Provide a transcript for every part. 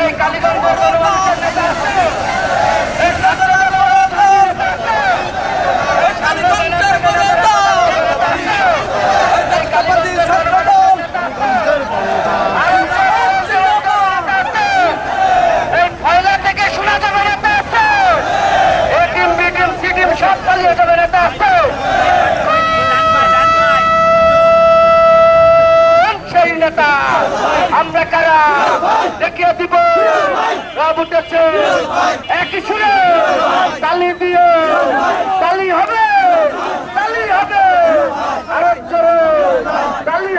এই কালীগঞ্জের গণমানুষের নেতা আছে এই সাধারণ জনগণের নেতা আছে এই কালীগঞ্জের নেতা আছে এই কালীগঞ্জের জনগণের নেতা আছে আর এই ফয়লা থেকে শোনা যাবে নেতা আছে A team B team C team সব পালিয়ে যাবে নেতা আছে সেই নেতা, আমরা কারা? দেখিয়ে দিব। উঠেছে। একই সুরে তালি দিয়ে, তালি হবে তালি হবে। আরেক জোরে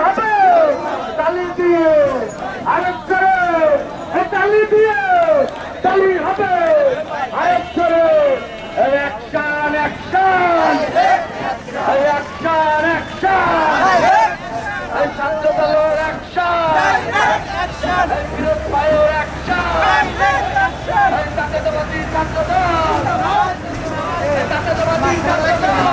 হবে এই ছাত্র দলের অ্যাকশন বিরোধ ভাইয়ের অ্যাকশন এই জাতীয়তাবাদী ছাত্র দল এই জাতীয়তাবাদী ছাত্র দল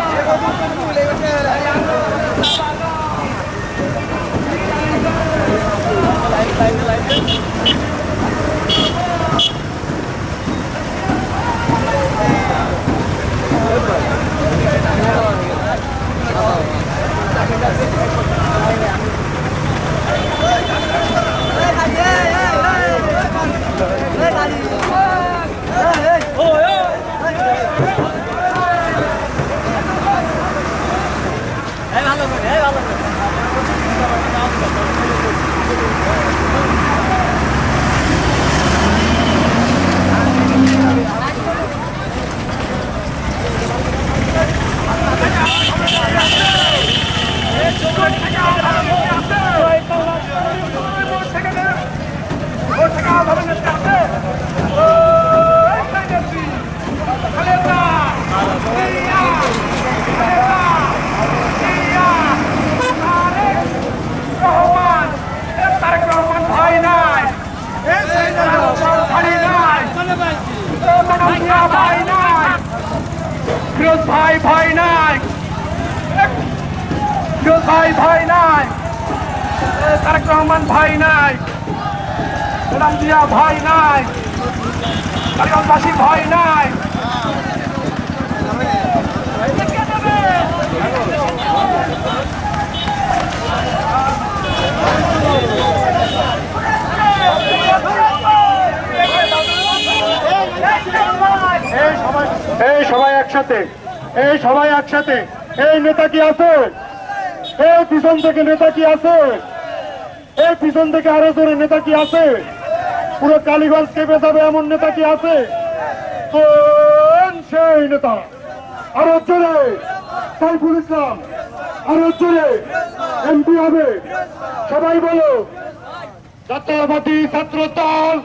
ফিরোজ ভাই ভাই নাই ফিরোজ ভাই ভয় নাই তারেক রহমান ভাই নাই নাই ভাই নাই এই সবাই একসাথে। এই সবাই একসাথে। এই নেতা কি আছে? এই পিছন থেকে নেতা কি আছে? এই পিছন থেকে আরও জোরে নেতা কি আছে? পুরো কালীগঞ্জ কেঁপে যাবে এমন নেতা কি আছে? সেই নেতা? আরও জোরে। সাইফুল ইসলাম, আরও জোরে। এমপি হবে। সবাই বলো। জাতীয়বাদী ছাত্র দল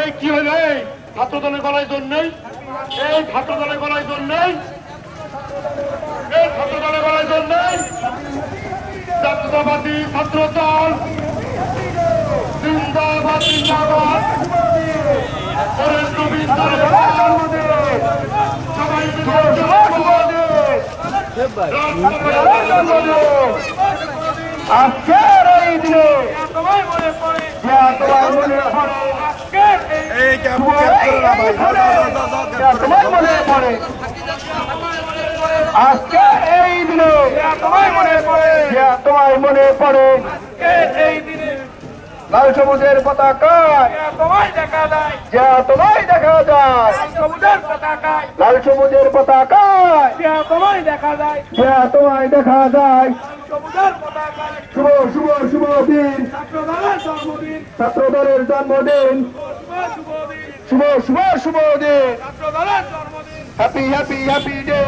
এই কি ছাত্র দলের নেই? এই ছাত্র দলের গলায় জোর নেই। এই ছাত্র দলের গলায় জোর নেই। জাতীয়তাবাদী ছাত্র দল জিন্দাবাদ। জিন্দাবাদ আজকের এই দিনে তোমায় মনে পড়ে। তোমায় মনে পড়ে। মনে পড়ে। আজকে এই দিনে তোমায় মনে পড়ে। লাল সবুজের পতাকায় তোমায় দেখা যায় যা তোমায় দেখা যায়। সবুজের পতাকায় লাল সবুজের পতাকায় তোমায় দেখা যায়। শুভ শুভ শুভ দিন। ছাত্র জন্মদিন। শুভ শুভ শুভ দে হ্যাপি হ্যাপি হ্যাপি ডে